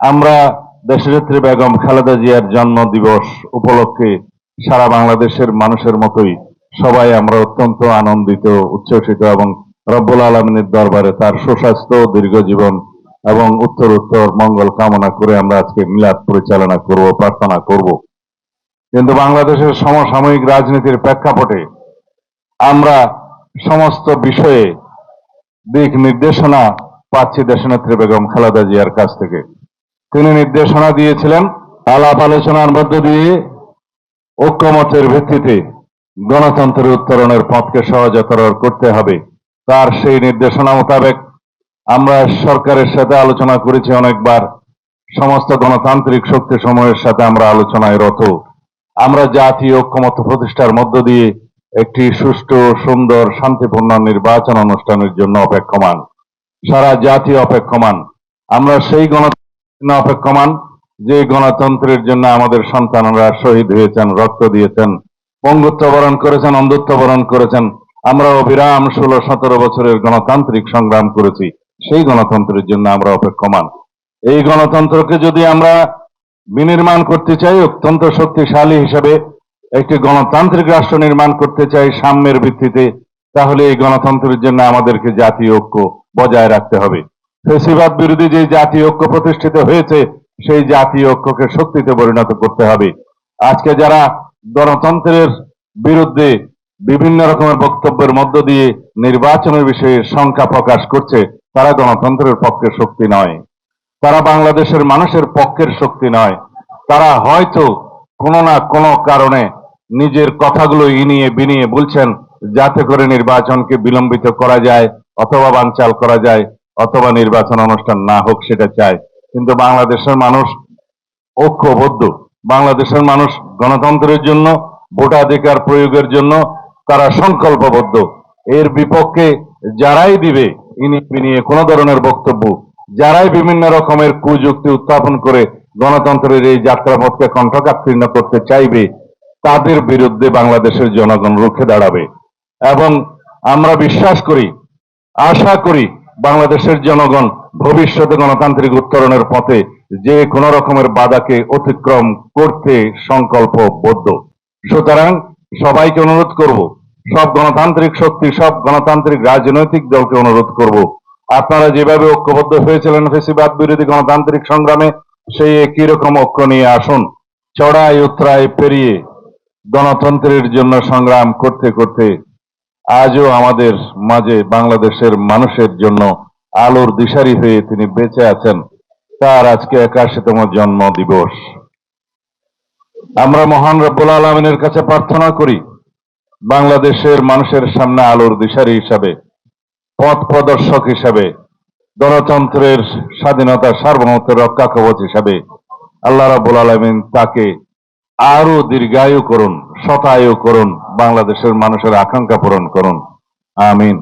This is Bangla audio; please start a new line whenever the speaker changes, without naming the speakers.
আমরা দেশনেত্রী বেগম খালেদা জিয়ার জন্ম দিবস উপলক্ষে সারা বাংলাদেশের মানুষের মতোই সবাই আমরা অত্যন্ত আনন্দিত, উচ্ছ্বসিত এবং রব্বুল আলমিনের দরবারে তার সুস্বাস্থ্য, দীর্ঘ জীবন এবং উত্তর উত্তর মঙ্গল কামনা করে আমরা আজকে মিলাদ পরিচালনা করব, প্রার্থনা করব। কিন্তু বাংলাদেশের সমসাময়িক রাজনীতির প্রেক্ষাপটে আমরা সমস্ত বিষয়ে দিক নির্দেশনা পাচ্ছি দেশনেত্রী বেগম খালেদা জিয়ার কাছ থেকে। তিনি নির্দেশনা দিয়েছিলেন আলাপ আলোচনার মধ্য দিয়ে ঐক্যমতের ভিত্তিতে গণতন্ত্রের উত্তরণের পথকে সহজতর করতে হবে। তার সেই নির্দেশনা মোতাবেক আমরা সরকারের সাথে আলোচনা করেছি অনেকবার। সমস্ত গণতান্ত্রিক শক্তি সমূহের সাথে আমরা আলোচনায় রত। আমরা জাতীয় ঐক্যমত প্রতিষ্ঠার মধ্য দিয়ে একটি সুষ্ঠু, সুন্দর, শান্তিপূর্ণ নির্বাচন অনুষ্ঠানের জন্য অপেক্ষমান। সারা জাতি অপেক্ষমান। আমরা সেই গণতন্ত্র অপেক্ষমান যে গণতন্ত্রের জন্য আমাদের সন্তানরা শহীদ হয়েছেন, রক্ত দিয়েছেন পঙ্গুত্ব বরণ করেছেন, অন্ধত্ব বরণ করেছেন, আমরা অবিরাম ষোলো সতেরো বছরের গণতান্ত্রিক সংগ্রাম করেছি, সেই গণতন্ত্রের জন্য আমরা অপেক্ষমান এই গণতন্ত্রকে যদি আমরা বিনির্মাণ করতে চাই, অত্যন্ত শক্তিশালী হিসেবে একটি গণতান্ত্রিক রাষ্ট্র নির্মাণ করতে চাই সাম্যের ভিত্তিতে, তাহলে এই গণতন্ত্রের জন্য আমাদেরকে জাতীয় ঐক্য বজায় রাখতে হবে। ফেসিবাদ বিরোধী যে জাতীয় ঐক্য প্রতিষ্ঠিত হয়েছে, সেই জাতীয় ঐক্যকে শক্তিতে পরিণত করতে হবে। আজকে যারা গণতন্ত্রের বিরুদ্ধে বিভিন্ন রকমের বক্তব্যের মধ্য দিয়ে নির্বাচনের বিষয়ে শঙ্কা প্রকাশ করছে, তারা গণতন্ত্রের পক্ষে শক্তি নয়। তারা বাংলাদেশের মানুষের পক্ষের শক্তি নয়। তারা হয়তো কোনো না কোনো কারণে নিজের কথাগুলো ইনিয়ে বিনিয়ে বলছেন, যাতে করে নির্বাচনকে বিলম্বিত করা যায়, অথবা বানচাল করা যায়। অথবা নির্বাচন অনুষ্ঠান না হোক সেটা চায়। কিন্তু বাংলাদেশের মানুষ ঐক্যবদ্ধ। বাংলাদেশের মানুষ গণতন্ত্রের জন্য, ভোটাধিকার প্রয়োগের জন্য তারা সংকল্পবদ্ধ। এর বিপক্ষে যারাই দিবে, ইনি বিনিয়ে কোনো ধরনের বক্তব্য, যারাই বিভিন্ন রকমের কুযুক্তি উত্থাপন করে গণতন্ত্রের এই যাত্রাপথকে কণ্ঠকাকীর্ণ করতে চাইবে, তাদের বিরুদ্ধে বাংলাদেশের জনগণ রুখে দাঁড়াবে। এবং আমরা বিশ্বাস করি, আশা করি বাংলাদেশের জনগণ ভবিষ্যতে গণতান্ত্রিক উত্তরণের পথে যে কোন রকমের বাধাকে অতিক্রম করতে সংকল্পবদ্ধ। সুতরাং সবাইকে অনুরোধ করব, সব গণতান্ত্রিক শক্তি, সব গণতান্ত্রিক রাজনৈতিক দলকে অনুরোধ করব, আপনারা যেভাবে ঐক্যবদ্ধ হয়েছিলেন ফেসিবাদ বিরোধী গণতান্ত্রিক সংগ্রামে, সেই একই রকম ঐক্য নিয়ে আসুন চড়াই উত্তরায় পেরিয়ে গণতন্ত্রের জন্য সংগ্রাম করতে করতে আজও আমাদের মাঝে বাংলাদেশের মানুষের জন্য আলোর দিশারি হয়ে তিনি বেঁচে আছেন। তার আজকে একাশিতম জন্ম দিবস আমরা মহান রব্বুল আলমিনের কাছে প্রার্থনা করি, বাংলাদেশের মানুষের সামনে আলোর দিশারি হিসাবে, পথ প্রদর্শক হিসাবে, গণতন্ত্রের স্বাধীনতা সার্বভৌমত্বের রক্ষা কবচ হিসাবে আল্লাহ রাবুল আলমিন তাকে আরও দীর্ঘায়ু করুন শতায়ু করুন বাংলাদেশের মানুষের আকাঙ্ক্ষা পূরণ করুন। আমিন।